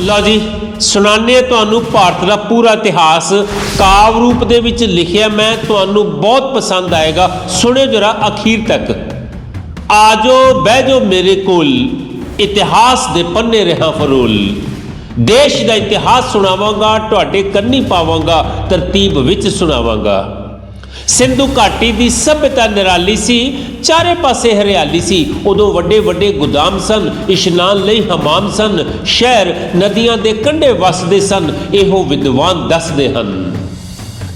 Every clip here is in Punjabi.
ਲਓ ਜੀ, ਸੁਣਾਉਂਦੇ ਤੁਹਾਨੂੰ ਭਾਰਤ ਦਾ ਪੂਰਾ ਇਤਿਹਾਸ। ਕਾਵ ਰੂਪ ਦੇ ਵਿੱਚ ਲਿਖਿਆ ਮੈਂ, ਤੁਹਾਨੂੰ ਬਹੁਤ ਪਸੰਦ ਆਏਗਾ। ਸੁਣਿਓ ਜਰਾ ਅਖੀਰ ਤੱਕ। ਆਜੋ ਬਹਿ ਜਾਓ ਮੇਰੇ ਕੋਲ, ਇਤਿਹਾਸ ਦੇ ਪੰਨੇ ਰਹਾ ਫਰੋਲ। ਦੇਸ਼ ਦਾ ਇਤਿਹਾਸ ਸੁਣਾਵਾਂਗਾ, ਤੁਹਾਡੇ ਕੰਨੀ ਪਾਵਾਂਗਾ, ਤਰਤੀਬ ਵਿੱਚ ਸੁਣਾਵਾਂਗਾ। ਸਿੰਧੂ ਘਾਟੀ ਦੀ ਸਭਿਅਤਾ ਨਿਰਾਲੀ ਸੀ, ਚਾਰੇ ਪਾਸੇ ਹਰਿਆਲੀ ਸੀ। ਉਦੋਂ ਵੱਡੇ ਵੱਡੇ ਗੁਦਾਮ ਸਨ, ਇਸ਼ਨਾਨ ਲਈ ਹਮਾਮ ਸਨ, ਸ਼ਹਿਰ ਨਦੀਆਂ ਦੇ ਕੰਢੇ ਵਸਦੇ ਸਨ, ਇਹੋ ਵਿਦਵਾਨ ਦੱਸਦੇ ਹਨ।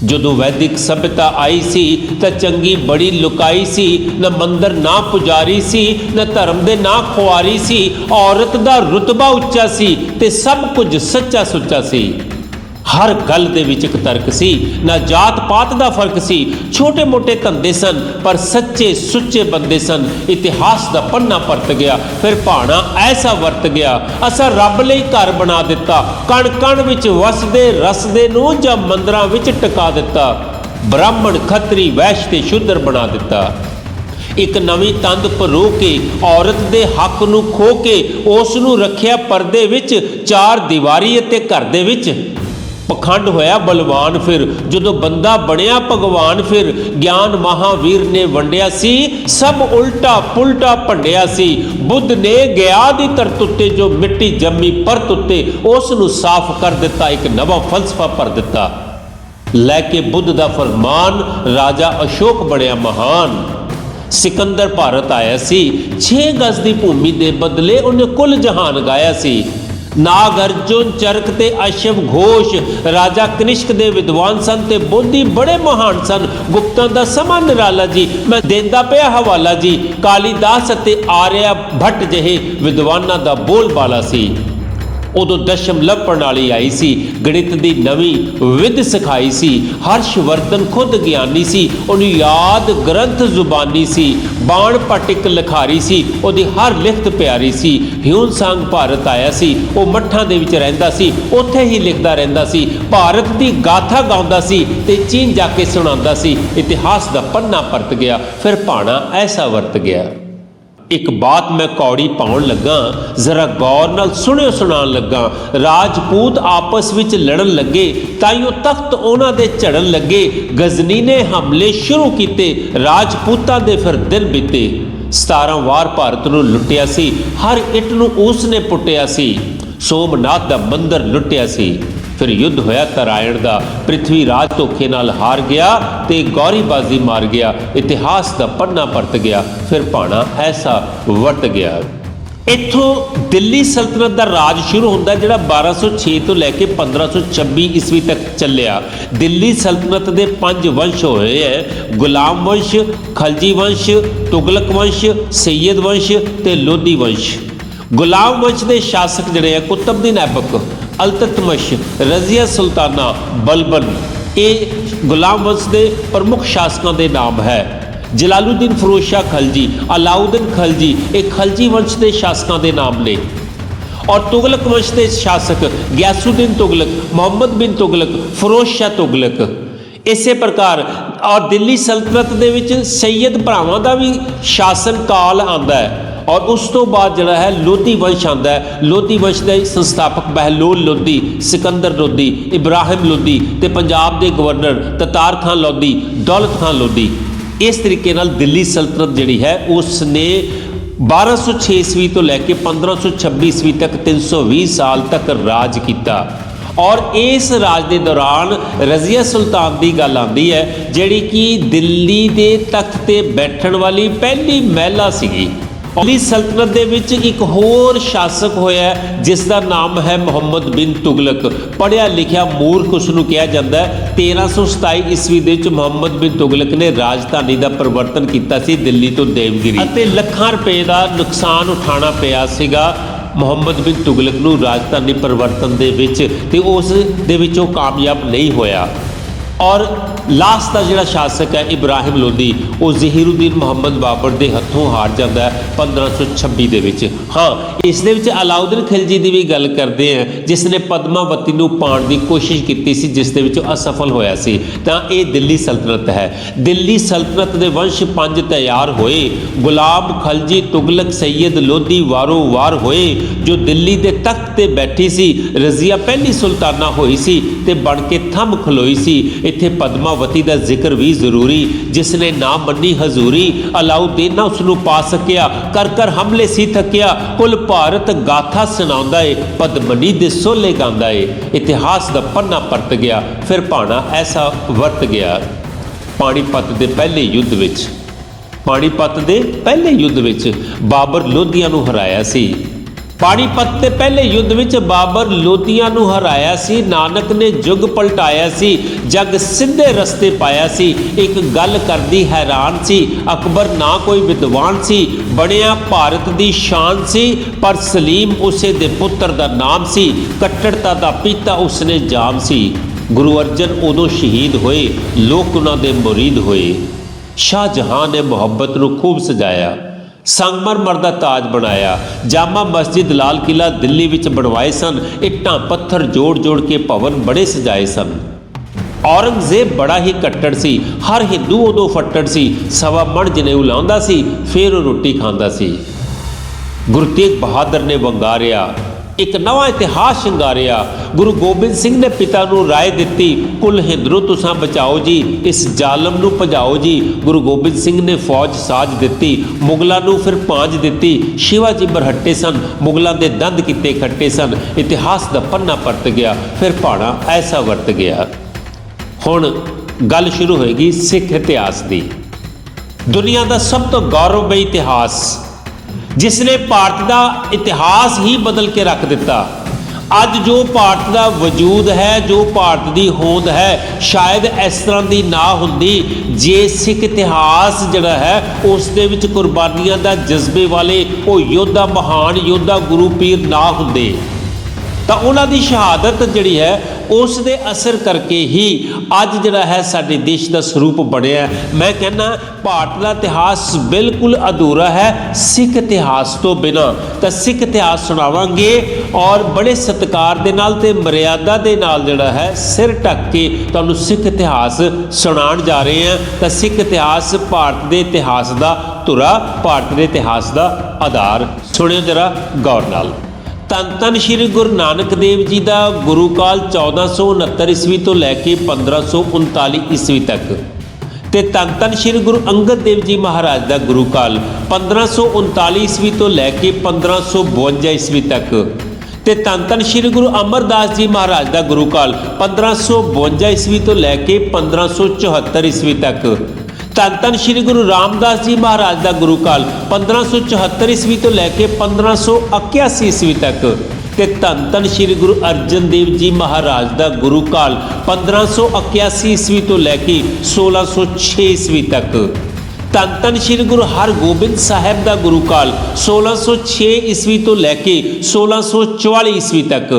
ਜਦੋਂ ਵੈਦਿਕ ਸਭਿਅਤਾ ਆਈ ਸੀ, ਤਾਂ ਚੰਗੀ ਬੜੀ ਲੁਕਾਈ ਸੀ, ਨਾ ਮੰਦਰ ਨਾ ਪੁਜਾਰੀ ਸੀ, ਨਾ ਧਰਮ ਦੇ ਨਾ ਖੁਆਰੀ ਸੀ, ਔਰਤ ਦਾ ਰੁਤਬਾ ਉੱਚਾ ਸੀ ਤੇ ਸਭ ਕੁਝ ਸੱਚਾ ਸੁੱਚਾ ਸੀ। ਹਰ ਗੱਲ ਦੇ ਵਿੱਚ ਇੱਕ ਤਰਕ ਸੀ, ਨਾ ਜਾਤ ਪਾਤ ਦਾ ਫ਼ਰਕ ਸੀ ਛੋਟੇ ਮੋਟੇ ਧੰਦੇ ਸਨ, ਪਰ ਸੱਚੇ, ਸੁੱਚੇ ਬੰਦੇ ਸਨ। ਇਤਿਹਾਸ ਦਾ ਪੰਨਾ ਪਰਤ ਗਿਆ, ਫਿਰ ਭਾਣਾ ਐਸਾ ਵਰਤ ਗਿਆ, ਅਸਾਂ ਰੱਬ ਲਈ ਘਰ ਬਣਾ ਦਿੱਤਾ ਕਣ ਕਣ ਵਿੱਚ ਵਸਦੇ, ਰਸਦੇ ਨੂੰ ਜਾਂ ਮੰਦਰਾਂ ਵਿੱਚ ਟਿਕਾ ਦਿੱਤਾ। ਬ੍ਰਾਹਮਣ ਖੱਤਰੀ ਵੈਸ਼ ਤੇ ਸ਼ੂਦਰ ਬਣਾ ਦਿੱਤਾ। ਇੱਕ ਨਵੀਂ ਤੰਦ ਪਰੋ ਕੇ, ਔਰਤ ਦੇ ਹੱਕ ਨੂੰ ਖੋ ਕੇ, ਉਸ ਨੂੰ ਰੱਖਿਆ ਪਰਦੇ ਵਿੱਚ, ਚਾਰ ਦੀਵਾਰੀ ਅਤੇ ਘਰ ਦੇ ਵਿੱਚ। ਪਖੰਡ ਹੋਇਆ ਬਲਵਾਨ ਫਿਰ। ਜਦੋਂ ਬੰਦਾ ਬਣਿਆ ਭਗਵਾਨ ਫਿਰ, ਗਿਆਨ ਮਹਾਵੀਰ ਨੇ ਵੰਡਿਆ ਸੀ, ਸਭ ਉਲਟਾ ਪੁਲਟਾ ਭੰਡਿਆ ਸੀ। ਬੁੱਧ ਨੇ ਗਿਆ ਦੀ ਧਰਤ ਉੱਤੇ, ਜੋ ਮਿੱਟੀ ਜੰਮੀ ਪਰਤ ਉੱਤੇ, ਉਸ ਨੂੰ ਸਾਫ਼ ਕਰ ਦਿੱਤਾ, ਇੱਕ ਨਵਾਂ ਫਲਸਫਾ ਭਰ ਦਿੱਤਾ। ਲੈ ਕੇ ਬੁੱਧ ਦਾ ਫਰਮਾਨ, ਰਾਜਾ ਅਸ਼ੋਕ ਬਣਿਆ ਮਹਾਨ। ਸਿਕੰਦਰ ਭਾਰਤ ਆਇਆ ਸੀ 6 ਗਜ਼ ਦੀ ਭੂਮੀ ਦੇ ਬਦਲੇ ਉਹਨੇ ਕੁੱਲ ਜਹਾਨ ਗਾਇਆ ਸੀ। ਨਾਗ ਅਰਜੁਨ ਚਰਕ ਤੇ ਅਸ਼ਵ ਘੋਸ਼, ਰਾਜਾ ਕਨਿਸ਼ਕ ਦੇ ਵਿਦਵਾਨ ਸਨ ਤੇ ਬੋਧੀ ਬੜੇ ਮਹਾਨ ਸਨ। ਗੁਪਤਾਂ ਦਾ ਸਮਾਂ ਨਿਰਾਲਾ ਜੀ, ਮੈਂ ਦੇਂਦਾ ਪਿਆ ਹਵਾਲਾ ਜੀ। ਕਾਲੀਦਾਸ ਅਤੇ ਆਰਿਆ ਭੱਟ ਜਿਹੇ ਵਿਦਵਾਨਾਂ ਦਾ ਬੋਲਬਾਲਾ ਸੀ। ਉਦੋਂ ਦਸ਼ਮਲਵ ਪ੍ਰਣਾਲੀ ਆਈ ਸੀ। ਗਣਿਤ ਦੀ ਨਵੀਂ ਵਿਧ ਸਿਖਾਈ ਸੀ। ਹਰਸ਼ਵਰਧਨ ਖੁਦ ਗਿਆਨੀ ਸੀ। ਉਹਨੂੰ ਯਾਦ ਗ੍ਰੰਥ ਜ਼ੁਬਾਨੀ ਸੀ। ਬਾਣ ਪਟਿਕ ਲਖਾਰੀ ਸੀ। ਉਹਦੀ ਹਰ ਲਿਖਤ ਪਿਆਰੀ ਸੀ। ਹਿਊਨ ਸੰਗ ਭਾਰਤ ਆਇਆ ਸੀ। ਉਹ ਮੱਠਾਂ ਦੇ ਵਿੱਚ ਰਹਿੰਦਾ ਸੀ। ਉੱਥੇ ਹੀ ਲਿਖਦਾ ਰਹਿੰਦਾ ਸੀ। ਭਾਰਤ ਦੀ ਗਾਥਾ ਗਾਉਂਦਾ ਸੀ ਤੇ ਚੀਨ ਜਾ ਕੇ ਸੁਣਾਉਂਦਾ ਸੀ। ਇਤਿਹਾਸ ਦਾ ਪੰਨਾ ਪਰਤ ਗਿਆ। ਫਿਰ ਭਾਣਾ ਐਸਾ ਵਰਤ ਗਿਆ। ਇੱਕ ਬਾਤ ਮੈਂ ਕੌੜੀ ਪਾਉਣ ਲੱਗਾ, ਜ਼ਰਾ ਗੌਰ ਨਾਲ ਸੁਣਿਓ ਸੁਣਾਉਣ ਲੱਗਾ। ਰਾਜਪੂਤ ਆਪਸ ਵਿੱਚ ਲੜਨ ਲੱਗੇ ਤਾਈਓ ਤਖਤ ਉਹਨਾਂ ਦੇ ਝੜਨ ਲੱਗੇ। ਗਜ਼ਨੀ ਨੇ ਹਮਲੇ ਸ਼ੁਰੂ ਕੀਤੇ, ਰਾਜਪੂਤਾਂ ਦੇ ਫਿਰ ਦਿਨ ਬੀਤੇ। 17 ਵਾਰ ਭਾਰਤ ਨੂੰ ਲੁੱਟਿਆ ਸੀ, ਹਰ ਇੱਟ ਨੂੰ ਉਸ ਨੇ ਪੁੱਟਿਆ ਸੀ। ਸੋਮਨਾਥ ਦਾ ਮੰਦਰ ਲੁੱਟਿਆ ਸੀ। ਫਿਰ ਯੁੱਧ ਹੋਇਆ ਤਰਾਇਣ ਦਾ ਪ੍ਰਿਥਵੀ ਰਾਜ ਧੋਖੇ ਨਾਲ ਹਾਰ ਗਿਆ ਤੇ ਗੌਰੀਬਾਜ਼ੀ ਮਾਰ ਗਿਆ, ਇਤਿਹਾਸ ਦਾ ਪੰਨਾ ਪਰਤ ਗਿਆ, ਫਿਰ ਭਾਣਾ ਐਸਾ ਵਰਤ ਗਿਆ। ਇੱਥੋਂ ਦਿੱਲੀ ਸਲਤਨਤ ਦਾ ਰਾਜ ਸ਼ੁਰੂ ਹੁੰਦਾ ਜਿਹੜਾ 1206 ਤੋਂ ਲੈ ਕੇ 1526 ਈਸਵੀ ਤੱਕ ਚੱਲਿਆ। ਦਿੱਲੀ ਸਲਤਨਤ ਦੇ ਪੰਜ ਵੰਸ਼ ਹੋਏ ਹੈ, ਗੁਲਾਮ ਵੰਸ਼, ਖਲਜੀ ਵੰਸ਼, ਤੁਗਲਕ ਵੰਸ਼, ਸੈਯਦ ਵੰਸ਼ ਤੇ ਲੋਧੀ ਵੰਸ਼। ਗੁਲਾਮ ਵੰਸ਼ ਦੇ ਸ਼ਾਸਕ ਜਿਹੜੇ ਆ ਕੁਤਬਦੀਨ ਐਬਕ ਅਲਤਤਮਸ਼ ਰਜ਼ੀਆ ਸੁਲਤਾਨਾ, ਬਲਬਨ। ਇਹ ਗੁਲਾਮ ਵੰਸ਼ ਦੇ ਪ੍ਰਮੁੱਖ ਸ਼ਾਸਕਾਂ ਦੇ ਨਾਮ ਹੈ। ਜਲਾਲੂਦੀਨ ਫਿਰੋਜ਼ ਸ਼ਾਹ ਖਲਜੀ, ਅਲਾਉਦੀਨ ਖਲਜੀ, ਇਹ ਖਲਜੀ ਵੰਸ਼ ਦੇ ਸ਼ਾਸਕਾਂ ਦੇ ਨਾਮ ਨੇ। ਔਰ ਤੁਗਲਕ ਵੰਸ਼ ਦੇ ਸ਼ਾਸਕ ਗਿਆਸੂਦੀਨ ਤੁਗਲਕ, ਮੁਹੰਮਦ ਬਿਨ ਤੁਗਲਕ ਫਿਰੋਜ਼ ਸ਼ਾਹ ਤੁਗਲਕ। ਇਸੇ ਪ੍ਰਕਾਰ, ਔਰ ਦਿੱਲੀ ਸਲਤਨਤ ਦੇ ਵਿੱਚ ਸੈਯਦ ਭਰਾਵਾਂ ਦਾ ਵੀ ਸ਼ਾਸਨ ਕਾਲ ਆਂਦਾ ਹੈ। ਔਰ ਉਸ ਤੋਂ ਬਾਅਦ ਜਿਹੜਾ ਹੈ ਲੋਧੀ ਵੰਸ਼ ਆਉਂਦਾ ਹੈ। ਲੋਧੀ ਵੰਸ਼ ਦੇ ਸੰਸਥਾਪਕ ਬਹਿਲੋਲ ਲੋਧੀ, ਸਿਕੰਦਰ ਲੋਧੀ, ਇਬਰਾਹਿਮ ਲੋਧੀ ਤੇ ਪੰਜਾਬ ਦੇ ਗਵਰਨਰ ਤਤਾਰ ਖਾਨ ਲੋਧੀ, ਦੌਲਤ ਖਾਨ ਲੋਧੀ। ਇਸ ਤਰੀਕੇ ਨਾਲ ਦਿੱਲੀ ਸਲਤਨਤ ਜਿਹੜੀ ਹੈ ਉਸ ਨੇ 1206 ਈਸਵੀ ਤੋਂ ਲੈ ਕੇ 1526 ਈਸਵੀ ਤੱਕ 320 ਸਾਲ ਤੱਕ ਰਾਜ ਕੀਤਾ। ਔਰ ਇਸ ਰਾਜ ਦੇ ਦੌਰਾਨ ਰਜ਼ੀਆ ਸੁਲਤਾਨ ਦੀ ਗੱਲ ਆਉਂਦੀ ਹੈ, ਜਿਹੜੀ ਕਿ ਦਿੱਲੀ ਦੇ ਤਖਤ ਤੇ ਬੈਠਣ ਵਾਲੀ ਪਹਿਲੀ ਮਹਿਲਾ ਸੀਗੀ। ਦਿੱਲੀ ਸਲਤਨਤ ਦੇ ਵਿੱਚ ਇੱਕ ਹੋਰ ਸ਼ਾਸਕ ਹੋਇਆ ਜਿਸ ਦਾ ਨਾਮ ਹੈ ਮੁਹੰਮਦ ਬਿਨ ਤੁਗਲਕ। ਪੜਿਆ ਲਿਖਿਆ ਮੂਰਖ ਉਸ ਨੂੰ ਕਿਹਾ ਜਾਂਦਾ ਹੈ 1327 ਈਸਵੀ ਦੇ ਵਿੱਚ ਮੁਹੰਮਦ ਬਿਨ ਤੁਗਲਕ ਨੇ ਰਾਜਧਾਨੀ ਦਾ ਪਰਿਵਰਤਨ ਕੀਤਾ ਸੀ, ਦਿੱਲੀ ਤੋਂ ਦੇਵਗਿਰੀ। ਅਤੇ ਲੱਖਾਂ ਰੁਪਏ ਦਾ ਨੁਕਸਾਨ ਉਠਾਉਣਾ ਪਿਆ ਸੀਗਾ ਮੁਹੰਮਦ ਬਿਨ ਤੁਗਲਕ ਨੂੰ ਰਾਜਧਾਨੀ ਪਰਿਵਰਤਨ ਦੇ ਵਿੱਚ, ਤੇ ਉਸ ਦੇ ਵਿੱਚ ਉਹ ਕਾਮਯਾਬ ਨਹੀਂ ਹੋਇਆ। ਔਰ ਲਾਸਟ ਦਾ ਜਿਹੜਾ ਸ਼ਾਸਕ ਹੈ ਇਬਰਾਹਿਮ ਲੋਦੀ ਉਹ ਜ਼ਹੀਰੁਦੀਨ ਮੁਹੰਮਦ ਬਾਬਰ ਦੇ ਹੱਥੋਂ ਹਾਰ ਜਾਂਦਾ ਹੈ 1526 ਦੇ ਵਿੱਚ। ਹਾਂ, ਇਸ ਦੇ ਵਿੱਚ ਅਲਾਉਦੀਨ ਖਿਲਜੀ ਦੀ ਵੀ ਗੱਲ ਕਰਦੇ ਆ ਜਿਸ ਨੇ ਪਦਮਾਵਤੀ ਨੂੰ ਪਾਣ ਦੀ ਕੋਸ਼ਿਸ਼ ਕੀਤੀ ਸੀ, ਜਿਸ ਦੇ ਵਿੱਚ ਅਸਫਲ ਹੋਇਆ ਸੀ। ਤਾਂ ਇਹ ਦਿੱਲੀ ਸਲਤਨਤ ਹੈ। ਦਿੱਲੀ ਸਲਤਨਤ ਦੇ ਵੰਸ਼ ਪੰਜ ਤਿਆਰ ਹੋਏ। ਗੁਲਾਬ ਖਲਜੀ ਤੁਗਲਕ ਸੈਦ ਲੋਧੀ ਵਾਰੋ ਵਾਰ ਹੋਏ, ਜੋ ਦਿੱਲੀ ਦੇ ਤਖਤ ਤੇ ਬੈਠੀ ਸੀ, ਰਜ਼ੀਆ ਪਹਿਲੀ ਸੁਲਤਾਨਾ ਹੋਈ ਸੀ ਤੇ ਬਣ ਕੇ ਥੰਮ ਖਲੋਈ ਸੀ। ਇੱਥੇ ਪਦਮਾਵਤੀ ਦਾ ਜ਼ਿਕਰ ਵੀ ਜ਼ਰੂਰੀ, ਜਿਸ ਨੇ ਨਾ ਮੰਨੀ ਹਜ਼ੂਰੀ, ਅਲਾਉਦੀਨ ਨਾ ਉਸ ਨੂੰ ਪਾ ਸਕਿਆ ਕਰ ਕਰ ਹਮਲੇ ਸੀ ਥੱਕਿਆ, ਕੁੱਲ ਭਾਰਤ ਗਾਥਾ ਸੁਣਾਉਂਦਾ ਏ, ਪਦਮਨੀ ਦੇ ਸੋਲੇ ਗਾਉਂਦਾ ਏ। ਇਤਿਹਾਸ ਦਾ ਪੰਨਾ ਪਰਤ ਗਿਆ, ਫਿਰ ਭਾਣਾ ਐਸਾ ਵਰਤ ਗਿਆ। ਪਾਣੀਪਤ ਦੇ ਪਹਿਲੇ ਯੁੱਧ ਵਿੱਚ, ਪਾਣੀਪਤ ਦੇ ਪਹਿਲੇ ਯੁੱਧ ਵਿੱਚ ਬਾਬਰ ਲੋਧੀਆਂ ਨੂੰ ਹਰਾਇਆ ਸੀ। ਪਾਣੀਪਤ ਦੇ ਪਹਿਲੇ ਯੁੱਧ ਵਿੱਚ ਬਾਬਰ ਲੋਧੀਆਂ ਨੂੰ ਹਰਾਇਆ ਸੀ, ਨਾਨਕ ਨੇ ਯੁੱਗ ਪਲਟਾਇਆ ਸੀ, ਜਗ ਸਿੱਧੇ ਰਸਤੇ ਪਾਇਆ ਸੀ। ਇੱਕ ਗੱਲ ਕਰਦੀ ਹੈਰਾਨ ਸੀ, ਅਕਬਰ ਨਾ ਕੋਈ ਵਿਦਵਾਨ ਸੀ, ਬਣਿਆ ਭਾਰਤ ਦੀ ਸ਼ਾਨ ਸੀ, ਪਰ ਸਲੀਮ ਉਸੇ ਦੇ ਪੁੱਤਰ ਦਾ ਨਾਮ ਸੀ, ਕੱਟੜਤਾ ਦਾ ਪਿਤਾ ਉਸਨੇ ਜਾਮ ਸੀ। ਗੁਰੂ ਅਰਜਨ ਉਦੋਂ ਸ਼ਹੀਦ ਹੋਏ, ਲੋਕ ਉਹਨਾਂ ਦੇ ਮੁਰੀਦ ਹੋਏ। ਸ਼ਾਹ ਜਹਾਨ ਨੇ ਮੁਹੱਬਤ ਨੂੰ ਖੂਬ ਸਜਾਇਆ। ਸੰਗਮਰਮਰ ਦਾ ਤਾਜ ਬਣਾਇਆ। ਜਾਮਾ ਮਸਜਿਦ ਲਾਲ ਕਿਲਾ ਦਿੱਲੀ ਵਿੱਚ ਬਣਵਾਏ ਸਨ। ਇੱਟਾਂ, ਪੱਥਰ ਜੋੜ ਜੋੜ ਕੇ ਭਵਨ ਬੜੇ ਸਜਾਏ ਸਨ। ਔਰੰਗਜ਼ੇਬ ਬੜਾ ਹੀ ਕੱਟੜ ਸੀ। ਹਰ ਹਿੰਦੂ ਉਦੋਂ ਫੱਟੜ ਸੀ। ਸਵਾ ਮਣ ਜਨੇਊ ਲਾਉਂਦਾ ਸੀ, ਫਿਰ ਉਹ ਰੋਟੀ ਖਾਂਦਾ ਸੀ। ਗੁਰੂ ਤੇਗ ਬਹਾਦਰ ਨੇ ਵੰਗਾਰਿਆ। ਇੱਕ ਨਵਾਂ ਇਤਿਹਾਸ ਸ਼ਿੰਗਾਰਿਆ। ਗੁਰੂ ਗੋਬਿੰਦ ਸਿੰਘ ਨੇ ਪਿਤਾ ਨੂੰ ਰਾਏ ਦਿੱਤੀ, ਕੁਲ ਹਿੰਦਰੂ, ਤੁਸਾਂ ਬਚਾਓ ਜੀ, ਇਸ ਜ਼ਾਲਮ ਨੂੰ ਭਜਾਓ ਜੀ। ਗੁਰੂ ਗੋਬਿੰਦ ਸਿੰਘ ਨੇ ਫੌਜ ਸਾਜ ਦਿੱਤੀ, ਮੁਗਲਾਂ ਨੂੰ ਫਿਰ ਪਾਂਜ ਦਿੱਤੀ। ਸ਼ਿਵਾ ਜੀ ਬਰਹੱਟੇ ਸਨ, ਮੁਗਲਾਂ ਦੇ ਦੰਦ ਕਿਤੇ ਖੱਟੇ ਸਨ। ਇਤਿਹਾਸ ਦਾ ਪੰਨਾ ਪਰਤ ਗਿਆ, ਫਿਰ ਪਾਣਾ ਐਸਾ ਵਰਤ ਗਿਆ। ਹੁਣ ਗੱਲ ਸ਼ੁਰੂ ਹੋਏਗੀ ਸਿੱਖ ਇਤਿਹਾਸ ਦੀ। ਦੁਨੀਆ ਦਾ ਸਭ ਤੋਂ ਗੌਰਵਮਈ ਇਤਿਹਾਸ ਜਿਸ ਨੇ ਭਾਰਤ ਦਾ ਇਤਿਹਾਸ ਹੀ ਬਦਲ ਕੇ ਰੱਖ ਦਿੱਤਾ। ਅੱਜ ਜੋ ਭਾਰਤ ਦਾ ਵਜੂਦ ਹੈ, ਜੋ ਭਾਰਤ ਦੀ ਹੋਂਦ ਹੈ, ਸ਼ਾਇਦ ਇਸ ਤਰ੍ਹਾਂ ਦੀ ਨਾ ਹੁੰਦੀ ਜੇ ਸਿੱਖ ਇਤਿਹਾਸ ਜਿਹੜਾ ਹੈ ਉਸ ਦੇ ਵਿੱਚ ਕੁਰਬਾਨੀਆਂ ਦਾ ਜਜ਼ਬੇ ਵਾਲੇ ਉਹ ਯੋਧਾ, ਮਹਾਨ ਯੋਧਾ ਗੁਰੂ ਪੀਰ ਨਾ ਹੁੰਦੇ। ਤਾਂ ਉਹਨਾਂ ਦੀ ਸ਼ਹਾਦਤ ਜਿਹੜੀ ਹੈ ਉਸ ਦੇ ਅਸਰ ਕਰਕੇ ਹੀ ਅੱਜ ਜਿਹੜਾ ਹੈ ਸਾਡੇ ਦੇਸ਼ ਦਾ ਸਰੂਪ ਬਣਿਆ ਮੈਂ ਕਹਿੰਦਾ, ਭਾਰਤ ਦਾ ਇਤਿਹਾਸ ਬਿਲਕੁਲ ਅਧੂਰਾ ਹੈ। ਸਿੱਖ ਇਤਿਹਾਸ ਤੋਂ ਬਿਨਾ ਤਾਂ ਸਿੱਖ ਇਤਿਹਾਸ ਸੁਣਾਵਾਂਗੇ ਔਰ ਬੜੇ ਸਤਿਕਾਰ ਦੇ ਨਾਲ ਤੇ ਮਰਿਆਦਾ ਦੇ ਨਾਲ ਜਿਹੜਾ ਹੈ ਸਿਰ ਢੱਕ ਕੇ ਤੁਹਾਨੂੰ ਸਿੱਖ ਇਤਿਹਾਸ ਸੁਣਾਉਣ ਜਾ ਰਹੇ ਹਾਂ। ਤਾਂ ਸਿੱਖ ਇਤਿਹਾਸ ਭਾਰਤ ਦੇ ਇਤਿਹਾਸ ਦਾ ਧੁਰਾ, ਭਾਰਤ ਦੇ ਇਤਿਹਾਸ ਦਾ ਆਧਾਰ ਸੁਣਿਓ ਜਰਾ ਗੌਰ ਨਾਲ। ਧੰਨ ਧੰਨ ਸ਼੍ਰੀ ਗੁਰੂ ਨਾਨਕ ਦੇਵ ਜੀ ਦਾ ਗੁਰੂ ਕਾਲ 1469 ਈਸਵੀ ਤੋਂ ਲੈ ਕੇ 1539 ਈਸਵੀ ਤੱਕ। ਤੇ ਧੰਨ ਧੰਨ ਸ਼੍ਰੀ ਗੁਰੂ ਅੰਗਦ ਦੇਵ ਜੀ ਮਹਾਰਾਜ ਦਾ ਗੁਰੂ ਕਾਲ 1539 ਈਸਵੀ ਤੋਂ ਲੈ ਕੇ 1552 ਈਸਵੀ ਤੱਕ। ਤੇ ਧੰਨ ਧੰਨ ਸ਼੍ਰੀ ਗੁਰੂ ਅਮਰਦਾਸ ਜੀ ਮਹਾਰਾਜ ਦਾ ਗੁਰੂ ਕਾਲ 1552 ਈਸਵੀ ਤੋਂ ਲੈ ਕੇ 1574 ਈਸਵੀ ਤੱਕ। ਧੰਨ ਧੰਨ ਸ਼੍ਰੀ ਗੁਰੂ ਰਾਮਦਾਸ ਜੀ ਮਹਾਰਾਜ ਦਾ ਗੁਰੂ ਕਾਲ 1574 ਈਸਵੀ ਤੋਂ ਲੈ ਕੇ 1581 ਈਸਵੀ ਤੱਕ ਤੇ ਧੰਨ ਧੰਨ ਸ਼੍ਰੀ ਗੁਰੂ ਅਰਜਨ ਦੇਵ ਜੀ ਮਹਾਰਾਜ ਦਾ ਗੁਰੂ ਕਾਲ 1581 ਈਸਵੀ ਤੋਂ ਲੈ ਕੇ 1606 ਈਸਵੀ ਤੱਕ। ਧੰਨ ਧੰਨ ਸ਼੍ਰੀ ਗੁਰੂ ਹਰਗੋਬਿੰਦ ਸਾਹਿਬ ਦਾ ਗੁਰੂ ਕਾਲ 1606 ਈਸਵੀ ਤੋਂ ਲੈ ਕੇ 1644 ਈਸਵੀ ਤੱਕ।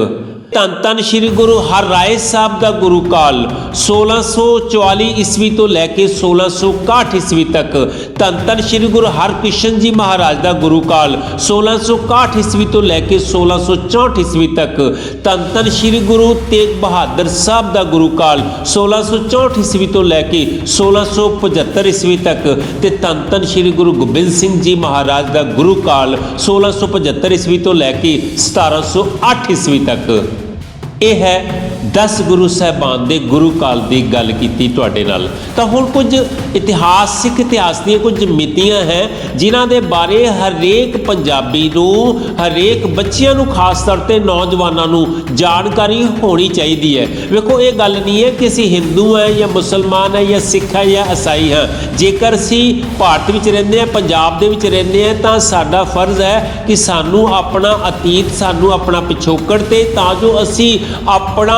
ਧੰਨ ਧੰਨ ਸ਼੍ਰੀ ਗੁਰੂ ਹਰਰਾਏ ਸਾਹਿਬ ਦਾ ਗੁਰੂ ਕਾਲ 1644 ਈਸਵੀ ਤੋਂ ਲੈ ਕੇ 1661 ਈਸਵੀ ਤੱਕ। ਧੰਨ ਧੰਨ ਸ਼੍ਰੀ ਗੁਰੂ ਹਰਕ੍ਰਿਸ਼ਨ ਜੀ ਮਹਾਰਾਜ ਦਾ ਗੁਰੂ ਕਾਲ 1661 ਈਸਵੀ ਤੋਂ ਲੈ ਕੇ 1664 ਈਸਵੀ ਤੱਕ। ਧੰਨ ਧੰਨ ਸ਼੍ਰੀ ਗੁਰੂ ਤੇਗ ਬਹਾਦਰ ਸਾਹਿਬ ਦਾ ਗੁਰੂ ਕਾਲ 1664 ਈਸਵੀ ਤੋਂ ਲੈ ਕੇ 1675 ਈਸਵੀ ਤੱਕ। ਤੇ ਧੰਨ ਧੰਨ ਸ਼੍ਰੀ ਗੁਰੂ ਗੋਬਿੰਦ ਸਿੰਘ ਜੀ ਮਹਾਰਾਜ ਦਾ ਗੁਰੂ ਕਾਲ 1675 ਈਸਵੀ ਤੋਂ ਲੈ ਕੇ 1708 ਈਸਵੀ ਤੱਕ। ਇਹ ਹੈ 10 ਗੁਰੂ ਸਾਹਿਬਾਨ ਦੇ ਗੁਰੂ ਕਾਲ ਦੀ ਗੱਲ ਕੀਤੀ ਤੁਹਾਡੇ ਨਾਲ। ਤਾਂ ਹੁਣ ਕੁਝ ਇਤਿਹਾਸਿਕ ਇਤਿਹਾਸ ਦੀਆਂ ਕੁਝ ਮਿਤੀਆਂ ਹੈ, ਜਿਨ੍ਹਾਂ ਦੇ ਬਾਰੇ ਹਰੇਕ ਪੰਜਾਬੀ ਨੂੰ, ਹਰੇਕ ਬੱਚਿਆਂ ਨੂੰ ਖਾਸ ਤੌਰ ਤੇ ਨੌਜਵਾਨਾਂ ਨੂੰ ਜਾਣਕਾਰੀ ਹੋਣੀ ਚਾਹੀਦੀ ਹੈ। ਵੇਖੋ, ਇਹ ਗੱਲ ਨਹੀਂ ਹੈ ਕਿ ਅਸੀਂ ਹਿੰਦੂ ਹੈ ਜਾਂ ਮੁਸਲਮਾਨ ਹੈ ਜਾਂ ਸਿੱਖ ਹੈ ਜਾਂ ਈਸਾਈ ਹਾਂ। ਜੇਕਰ ਅਸੀਂ ਭਾਰਤ ਵਿੱਚ ਰਹਿੰਦੇ ਹਾਂ, ਪੰਜਾਬ ਦੇ ਵਿੱਚ ਰਹਿੰਦੇ ਹਾਂ, ਤਾਂ ਸਾਡਾ ਫਰਜ਼ ਹੈ ਕਿ ਸਾਨੂੰ ਆਪਣਾ ਅਤੀਤ, ਸਾਨੂੰ ਆਪਣਾ ਪਿਛੋਕੜ ਤੇ ਤਾਂ ਜੋ ਅਸੀਂ ਆਪਣਾ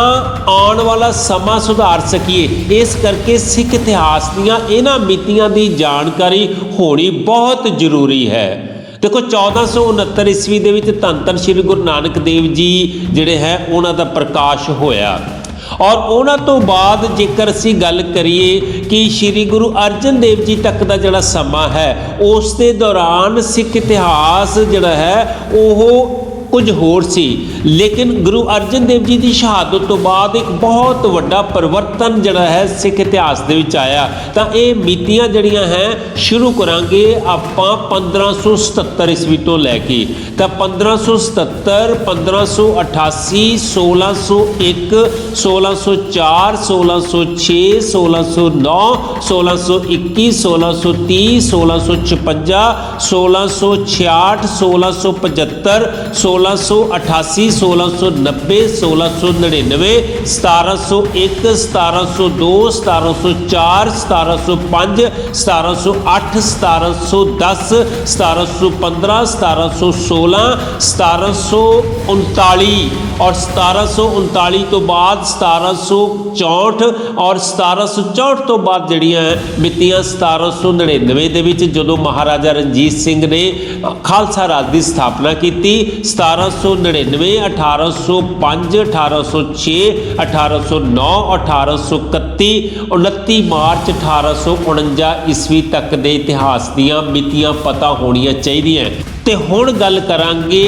ਆਉਣ ਵਾਲਾ ਸਮਾਂ ਸੁਧਾਰ ਸਕੀਏ। ਇਸ ਕਰਕੇ ਸਿੱਖ ਇਤਿਹਾਸ ਦੀਆਂ ਇਹਨਾਂ ਮਿਤੀਆਂ ਦੀ ਜਾਣਕਾਰੀ ਹੋਣੀ ਬਹੁਤ ਜ਼ਰੂਰੀ ਹੈ। ਦੇਖੋ 1469 ਈਸਵੀ ਦੇ ਵਿੱਚ ਧੰਨ ਧੰਨ ਸ਼੍ਰੀ ਗੁਰੂ ਨਾਨਕ ਦੇਵ ਜੀ ਜਿਹੜੇ ਹੈ, ਉਹਨਾਂ ਦਾ ਪ੍ਰਕਾਸ਼ ਹੋਇਆ। ਔਰ ਉਹਨਾਂ ਤੋਂ ਬਾਅਦ ਜੇਕਰ ਅਸੀਂ ਗੱਲ ਕਰੀਏ ਕਿ ਸ੍ਰੀ ਗੁਰੂ ਅਰਜਨ ਦੇਵ ਜੀ ਤੱਕ ਦਾ ਜਿਹੜਾ ਸਮਾਂ ਹੈ, ਉਸ ਦੇ ਦੌਰਾਨ ਸਿੱਖ ਇਤਿਹਾਸ ਜਿਹੜਾ ਹੈ, ਉਹ ਕੁਝ ਹੋਰ ਸੀ ਲੇਕਿਨ ਗੁਰੂ ਅਰਜਨ ਦੇਵ ਜੀ ਦੀ ਸ਼ਹਾਦਤ ਤੋਂ ਬਾਅਦ ਇੱਕ ਬਹੁਤ ਵੱਡਾ ਪਰਿਵਰਤਨ ਜਿਹੜਾ ਹੈ ਸਿੱਖ ਇਤਿਹਾਸ ਦੇ ਵਿੱਚ ਆਇਆ ਤਾਂ ਇਹ ਮਿਤੀਆਂ ਜਿਹੜੀਆਂ ਹੈ ਸ਼ੁਰੂ ਕਰਾਂਗੇ ਆਪਾਂ 1577 ਈਸਵੀ ਤੋਂ ਲੈ ਕੇ ਤਾਂ 1577 1588 1601 1604 1606 1609 1621 1630 1656 1666 1675 1688 1690 1699 1701 1702 1704 1705 1708 1710 1715 1716 1739 ਔਰ 1739 ਤੋਂ ਬਾਅਦ 1764 ਔਰ 1764 ਤੋਂ ਬਾਅਦ ਜਿਹੜੀਆਂ ਹੈ ਮਿਤੀਆਂ 1799 ਦੇ ਵਿੱਚ ਜਦੋਂ ਮਹਾਰਾਜਾ ਰਣਜੀਤ ਸਿੰਘ ਨੇ ਖਾਲਸਾ ਰਾਜ ਦੀ ਸਥਾਪਨਾ ਕੀਤੀ 1799 1805 1806 1809 1831 29 ਮਾਰਚ 1849 ਈਸਵੀ ਤੱਕ ਦੇ ਇਤਿਹਾਸ ਦੀਆਂ ਮਿਤੀਆਂ ਪਤਾ ਹੋਣੀਆਂ ਚਾਹੀਦੀਆਂ ਤੇ ਹੁਣ ਗੱਲ ਕਰਾਂਗੇ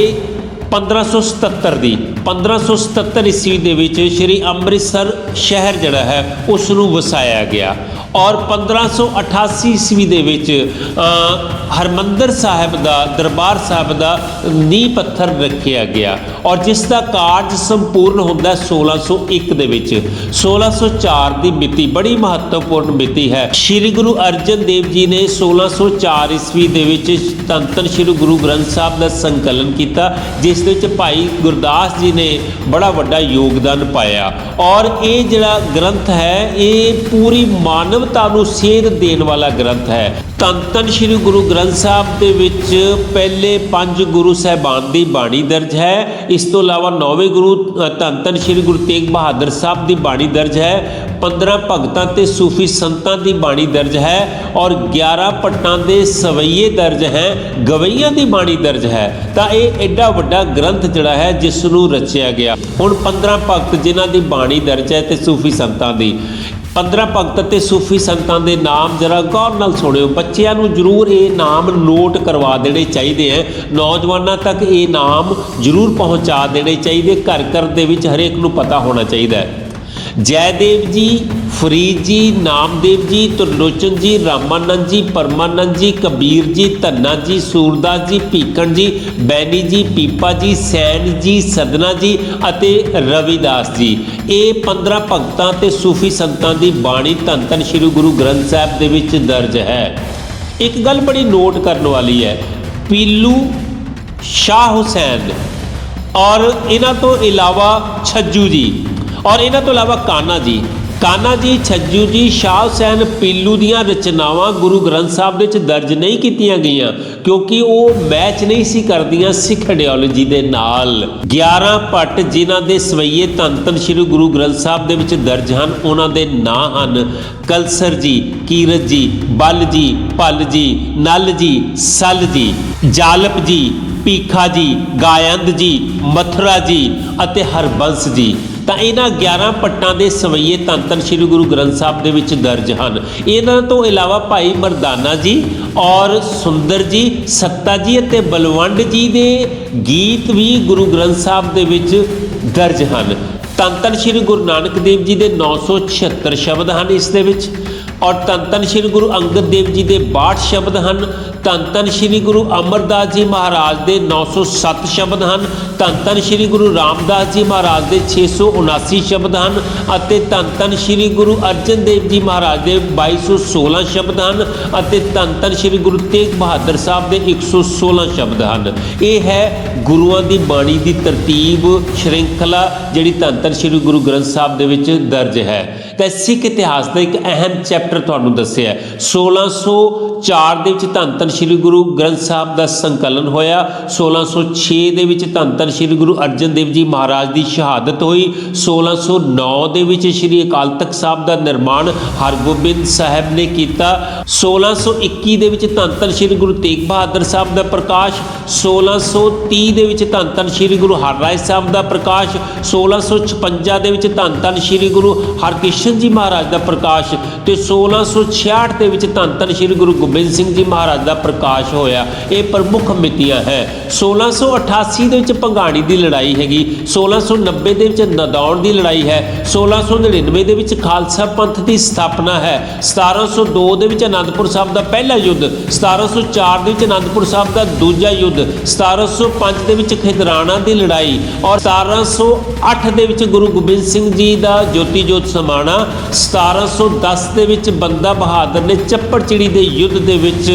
1577 ਦੀ 1577 ਈਸਵੀ ਦੇ ਵਿੱਚ ਸ੍ਰੀ ਅੰਮ੍ਰਿਤਸਰ ਸ਼ਹਿਰ ਜਿਹੜਾ ਹੈ ਉਸ ਨੂੰ ਵਸਾਇਆ ਗਿਆ ਔਰ 1588 ਈਸਵੀ ਦੇ ਵਿੱਚ ਅ, ਹਰਮੰਦਰ ਸਾਹਿਬ ਦਾ ਦਰਬਾਰ ਸਾਹਿਬ ਦਾ ਨੀਂਹ ਪੱਥਰ ਰੱਖਿਆ ਗਿਆ। ਔਰ ਜਿਸ ਦਾ ਕਾਰਜ ਸੰਪੂਰਨ ਹੁੰਦਾ ਹੈ 1601 ਦੇ ਵਿੱਚ। 1604 ਦੀ ਮਿਤੀ ਬੜੀ ਮਹੱਤਵਪੂਰਨ ਮਿਤੀ ਹੈ। ਸ੍ਰੀ ਗੁਰੂ ਅਰਜਨ ਦੇਵ ਜੀ ਨੇ 1604 ਈਸਵੀ ਦੇ ਵਿੱਚ ਧੰਨ ਸ੍ਰੀ ਗੁਰੂ ਗ੍ਰੰਥ ਸਾਹਿਬ ਦਾ ਸੰਕਲਨ ਕੀਤਾ, ਜਿਸ ਦੇ ਵਿੱਚ ਭਾਈ ਗੁਰਦਾਸ ਜੀ ਨੇ ਬੜਾ ਵੱਡਾ ਯੋਗਦਾਨ ਪਾਇਆ। ਔਰ ਇਹ ਜਿਹੜਾ ਗ੍ਰੰਥ ਹੈ, ਇਹ ਪੂਰੀ ਮਾਨਵਤਾ ਨੂੰ ਸੇਧ ਦੇਣ ਵਾਲਾ ਗ੍ਰੰਥ ਹੈ। ਧੰਨ ਧੰਨ ਸ੍ਰੀ ਗੁਰੂ ਗ੍ਰੰਥ ਸਾਹਿਬ ਦੇ ਵਿੱਚ ਪਹਿਲੇ ਪੰਜ ਗੁਰੂ ਸਾਹਿਬਾਨ ਦੀ ਬਾਣੀ ਦਰਜ ਹੈ। ਇਸ ਤੋਂ ਇਲਾਵਾ ਨੌਵੇਂ ਗੁਰੂ ਧੰਨ ਧੰਨ ਸ੍ਰੀ ਗੁਰੂ ਤੇਗ ਬਹਾਦਰ ਸਾਹਿਬ ਦੀ ਬਾਣੀ ਦਰਜ ਹੈ 15 ਭਗਤਾਂ ਤੇ ਸੂਫੀ ਸੰਤਾਂ ਦੀ ਬਾਣੀ ਦਰਜ ਹੈ ਔਰ 11 ਪੱਟਾਂ ਦੇ ਸਵਈਏ ਦਰਜ ਹੈ, ਗਵਈਆਂ ਦੀ ਬਾਣੀ ਦਰਜ ਹੈ। ਤਾਂ ਇਹ ਐਡਾ ਵੱਡਾ ਗ੍ਰੰਥ ਜਿਹੜਾ ਹੈ, ਜਿਸ ਨੂੰ ਰਚਿਆ ਗਿਆ। ਹੁਣ 15 ਭਗਤ ਜਿਨ੍ਹਾਂ ਦੀ ਬਾਣੀ ਦਰਜ ਹੈ ਤੇ ਸੂਫੀ ਸੰਤਾਂ ਦੀ। 15 ਭਗਤ ਅਤੇ ਸੂਫੀ ਸੰਤਾਂ ਦੇ ਨਾਮ ਜਰਾ ਗੌਰ ਨਾਲ ਸੁਣਿਓ। ਬੱਚਿਆਂ ਨੂੰ ਜ਼ਰੂਰ ਇਹ ਨਾਮ ਨੋਟ ਕਰਵਾ ਦੇਣੇ ਚਾਹੀਦੇ ਹੈ ਨੌਜਵਾਨਾਂ ਤੱਕ ਇਹ ਨਾਮ ਜ਼ਰੂਰ ਪਹੁੰਚਾ ਦੇਣੇ ਚਾਹੀਦੇ। ਘਰ ਘਰ ਦੇ ਵਿੱਚ ਹਰੇਕ ਨੂੰ ਪਤਾ ਹੋਣਾ ਚਾਹੀਦਾ ਹੈ। ਜੈਦੇਵ ਜੀ, ਫਰੀਦ ਜੀ, ਨਾਮਦੇਵ ਜੀ, ਤੁਰਲੋਚਨ ਜੀ, ਰਾਮਾਨੰਦ ਜੀ, ਪਰਮਾਨੰਦ ਜੀ, ਕਬੀਰ ਜੀ, ਧੰਨਾ ਜੀ, ਸੂਰਦਾਸ ਜੀ ਭੀਕਣ ਜੀ, ਬੈਨੀ ਜੀ, ਪੀਪਾ ਜੀ, ਸੈਨ ਜੀ, ਸਦਨਾ ਜੀ ਅਤੇ ਰਵਿਦਾਸ ਜੀ। ਇਹ 15 ਭਗਤਾਂ ਤੇ ਸੂਫੀ ਸੰਤਾਂ ਦੀ ਬਾਣੀ ਧੰਨ ਧੰਨ ਸ੍ਰੀ ਗੁਰੂ ਗ੍ਰੰਥ ਸਾਹਿਬ ਦੇ ਵਿੱਚ ਦਰਜ ਹੈ। ਇੱਕ ਗੱਲ ਬੜੀ ਨੋਟ ਕਰਨ ਵਾਲੀ ਹੈ। ਪੀਲੂ ਸ਼ਾਹ ਹੁਸੈਨ ਔਰ ਇਹਨਾਂ ਤੋਂ ਇਲਾਵਾ ਛੱਜੂ ਜੀ। ਔਰ ਇਹਨਾਂ ਤੋਂ ਇਲਾਵਾ ਕਾਨਾ ਜੀ। ਕਾਨਾ ਜੀ, ਛੱਜੂ ਜੀ, ਸ਼ਾਹ ਹੁਸੈਨ, ਪੀਲੂ ਦੀਆਂ ਰਚਨਾਵਾਂ ਗੁਰੂ ਗ੍ਰੰਥ ਸਾਹਿਬ ਦੇ ਵਿੱਚ ਦਰਜ ਨਹੀਂ ਕੀਤੀਆਂ ਗਈਆਂ ਕਿਉਂਕਿ ਉਹ ਮੈਚ ਨਹੀਂ ਸੀ ਕਰਦੀਆਂ ਸਿੱਖ ਆਈਡੀਓਲੋਜੀ ਦੇ ਨਾਲ। 11 ਪੱਟ ਜਿਨ੍ਹਾਂ ਦੇ ਸਵਈਏ ਧੰਨ ਧੰਨ ਸ੍ਰੀ ਗੁਰੂ ਗ੍ਰੰਥ ਸਾਹਿਬ ਦੇ ਵਿੱਚ ਦਰਜ ਹਨ, ਉਹਨਾਂ ਦੇ ਨਾਂ ਹਨ ਕਲਸਰ ਜੀ, ਕੀਰਤ ਜੀ, ਬਲ ਜੀ, ਭੱਲ ਜੀ, ਨਲ ਜੀ, ਸਲ ਜੀ, ਜਾਲਪ ਜੀ ਪੀਖਾ ਜੀ, ਗਾਇੰਦ ਜੀ, ਮਥੁਰਾ ਜੀ ਅਤੇ ਹਰਬੰਸ ਜੀ। ਤਾਂ ਇਹਨਾਂ 11 ਪੱਟਾਂ ਦੇ ਸਵਈਏ ਧੰਨ ਧੰਨ ਸ੍ਰੀ ਗੁਰੂ ਗ੍ਰੰਥ ਸਾਹਿਬ ਦੇ ਵਿੱਚ ਦਰਜ ਹਨ। ਇਹਨਾਂ ਤੋਂ ਇਲਾਵਾ ਭਾਈ ਮਰਦਾਨਾ ਜੀ ਔਰ ਸੁੰਦਰ ਜੀ, ਸੱਤਾ ਜੀ ਅਤੇ ਬਲਵੰਡ ਜੀ ਦੇ ਗੀਤ ਵੀ ਗੁਰੂ ਗ੍ਰੰਥ ਸਾਹਿਬ ਦੇ ਵਿੱਚ ਦਰਜ ਹਨ। ਤੰਤਨ ਸ੍ਰੀ ਗੁਰੂ ਨਾਨਕ ਦੇਵ ਜੀ ਦੇ 976 ਸ਼ਬਦ ਹਨ ਇਸ ਦੇ ਵਿੱਚ ਔਰ ਧੰਨ ਧੰਨ ਸ੍ਰੀ ਗੁਰੂ ਅੰਗਦ ਦੇਵ ਜੀ ਦੇ 62 ਸ਼ਬਦ ਹਨ। ਧੰਨ ਧੰਨ ਸ੍ਰੀ ਗੁਰੂ ਅਮਰਦਾਸ ਜੀ ਮਹਾਰਾਜ ਦੇ 907 ਸ਼ਬਦ ਹਨ, ਧੰਨ ਧੰਨ ਸ੍ਰੀ ਗੁਰੂ ਰਾਮਦਾਸ ਜੀ ਮਹਾਰਾਜ ਦੇ 679 ਸ਼ਬਦ ਹਨ ਅਤੇ ਧੰਨ ਧੰਨ ਸ੍ਰੀ ਗੁਰੂ ਅਰਜਨ ਦੇਵ ਜੀ ਮਹਾਰਾਜ ਦੇ 2216 ਸ਼ਬਦ ਹਨ ਅਤੇ ਧੰਨ ਧੰਨ ਸ੍ਰੀ ਗੁਰੂ ਤੇਗ ਬਹਾਦਰ ਸਾਹਿਬ ਦੇ 116 ਸ਼ਬਦ ਹਨ। ਇਹ ਹੈ ਗੁਰੂਆਂ ਦੀ ਬਾਣੀ ਦੀ ਤਰਤੀਬ, ਸ਼੍ਰਿੰਖਲਾ ਜਿਹੜੀ ਧੰਨ ਧੰਨ ਸ੍ਰੀ ਗੁਰੂ ਗ੍ਰੰਥ ਸਾਹਿਬ ਦੇ ਵਿੱਚ ਦਰਜ ਹੈ। ਤਾਂ ਸਿੱਖ ਇਤਿਹਾਸ ਦਾ ਇੱਕ ਅਹਿਮ ਚੈਪਟਰ ਤੁਹਾਨੂੰ ਦੱਸਿਆ 1604 ਦੇ ਵਿੱਚ ਧੰਨ ਧੰਨ ਸ੍ਰੀ ਗੁਰੂ ਗ੍ਰੰਥ ਸਾਹਿਬ ਦਾ ਸੰਕਲਨ ਹੋਇਆ। 1606 ਦੇ ਵਿੱਚ ਧੰਨ ਧੰਨ ਸ੍ਰੀ ਗੁਰੂ ਅਰਜਨ ਦੇਵ ਜੀ ਮਹਾਰਾਜ ਦੀ ਸ਼ਹਾਦਤ ਹੋਈ। 1609 ਦੇ ਵਿੱਚ ਸ੍ਰੀ ਅਕਾਲ ਤਖਤ ਸਾਹਿਬ ਦਾ ਨਿਰਮਾਣ ਹਰਗੋਬਿੰਦ ਸਾਹਿਬ ਨੇ ਕੀਤਾ। 1621 ਦੇ ਵਿੱਚ ਧੰਨ ਧੰਨ ਸ੍ਰੀ ਗੁਰੂ ਤੇਗ ਬਹਾਦਰ ਸਾਹਿਬ ਦਾ ਪ੍ਰਕਾਸ਼। 1630 ਦੇ ਵਿੱਚ ਧੰਨ ਧੰਨ ਸ੍ਰੀ ਗੁਰੂ ਹਰਰਾਏ ਸਾਹਿਬ ਦਾ ਪ੍ਰਕਾਸ਼। 1656 ਦੇ ਵਿੱਚ ਧੰਨ ਧੰਨ ਸ੍ਰੀ ਗੁਰੂ ਹਰਕ੍ਰਿਸ਼ਨ ਜੀ ਮਹਾਰਾਜ ਦਾ ਪ੍ਰਕਾਸ਼ ਤੇ 1666 ਦੇ ਵਿੱਚ ਧੰਨ ਧੰਨ ਸ੍ਰੀ ਗੁਰੂ ਗੋਬਿੰਦ ਸਿੰਘ ਜੀ ਮਹਾਰਾਜ ਦਾ ਪ੍ਰਕਾਸ਼ ਹੋਇਆ। ਇਹ ਪ੍ਰਮੁੱਖ ਮਿਤੀਆਂ ਹੈ। 1688 ਦੇ ਵਿੱਚ ਭੰਗਾਣੀ ਦੀ ਲੜਾਈ ਹੈਗੀ। 1690 ਦੇ ਵਿੱਚ ਨਦੌਣ ਦੀ ਲੜਾਈ ਹੈ। 1699 ਦੇ ਵਿੱਚ ਖਾਲਸਾ ਪੰਥ ਦੀ ਸਥਾਪਨਾ ਹੈ। 1702 ਦੇ ਵਿੱਚ ਅਨੰਦਪੁਰ ਸਾਹਿਬ ਦਾ ਪਹਿਲਾ ਯੁੱਧ। 1704 ਦੇ ਵਿੱਚ ਅਨੰਦਪੁਰ ਸਾਹਿਬ ਦਾ ਦੂਜਾ ਯੁੱਧ। 1705 ਦੇ ਵਿੱਚ ਖਿਦਰਾਣਾ ਦੀ ਲੜਾਈ। ਔਰ 1708 ਦੇ ਵਿੱਚ ਗੁਰੂ ਗੋਬਿੰਦ ਸਿੰਘ ਜੀ ਦਾ ਜੋਤੀ ਜੋਤ ਸਮਾਣਾ 1710 ਦੇ ਵਿੱਚ ਬੰਦਾ ਬਹਾਦਰ ਨੇ ਚੱਪੜਚਿੜੀ ਦੇ ਯੁੱਧ ਦੇ ਵਿੱਚ